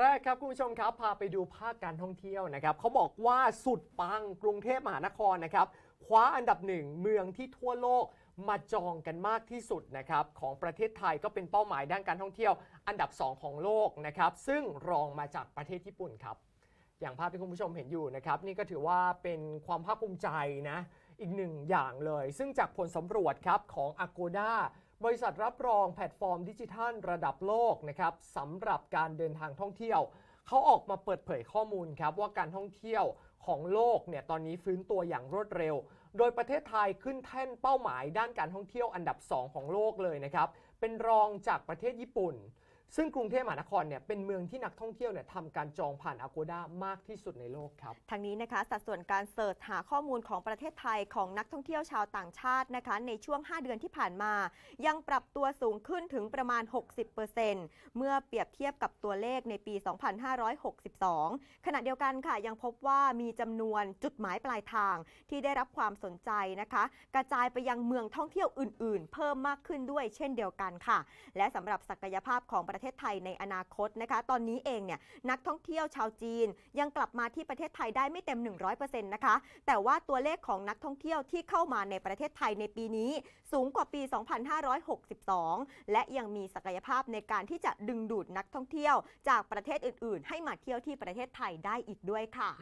แรกครับคุณผู้ชมครับพาไปดูภาคการท่องเที่ยวนะครับเขาบอกว่าสุดปังกรุงเทพมหานครนะครับคว้าอันดับหนึ่งเมืองที่ทั่วโลกมาจองกันมากที่สุดนะครับของประเทศไทยก็เป็นเป้าหมายด้านการท่องเที่ยว อันดับ 2 ของโลกนะครับซึ่งรองมาจากประเทศญี่ปุ่นครับอย่างภาพที่คุณผู้ชมเห็นอยู่นะครับนี่ก็ถือว่าเป็นความภาคภูมิใจนะอีกหนึ่งอย่างเลย ซึ่งจากผลสำรวจครับของ Agoda บริษัทรับรองแพลตฟอร์มดิจิทัลระดับโลกนะครับสำหรับการเดินทางท่องเที่ยว เขาออกมาเปิดเผยข้อมูลครับว่าการท่องเที่ยวของโลกเนี่ยตอนนี้ฟื้นตัวอย่างรวดเร็ว โดยประเทศไทยขึ้นแท่นเป้าหมายด้านการท่องเที่ยวอันดับ 2 ของโลกเลยนะครับ เป็นรองจากประเทศญี่ปุ่น ซึ่งกรุงเทพมหานครเนี่ยเป็นเมืองที่นักท่องเที่ยวเนี่ยทำการจองผ่าน Agoda มากที่สุดในโลกครับทางนี้นะคะสัดส่วนการเสิร์ชหาข้อมูลของประเทศไทยของนักท่องเที่ยวชาวต่างชาตินะคะในช่วง 5 เดือนที่ผ่านมา ยังปรับตัวสูงขึ้นถึงประมาณ 60%เมื่อเปรียบเทียบกับตัวเลขในปี 2562 ขณะเดียวกันค่ะยังพบว่ามีจำนวนจุดหมายปลายทางที่ได้รับความสนใจนะคะ กระจายไปยังเมืองท่องเที่ยวอื่น ๆ เพิ่มมากขึ้นด้วยเช่นเดียวกันค่ะ และสำหรับศักยภาพของประเทศไทยในอนาคตนะคะ ตอนนี้เองเนี่ยนักท่องเที่ยวชาวจีน ยังกลับมาที่ประเทศไทยได้ไม่เต็ม 100%นะคะ แต่ว่าตัวเลขของนักท่องเที่ยวที่เข้ามาในประเทศไทยในปีนี้ สูงกว่าปี 2562 และยังมีศักยภาพในการที่จะดึงดูดนักท่องเที่ยว จากประเทศอื่น ๆ ให้มาเที่ยวที่ประเทศไทยได้อีกด้วยค่ะ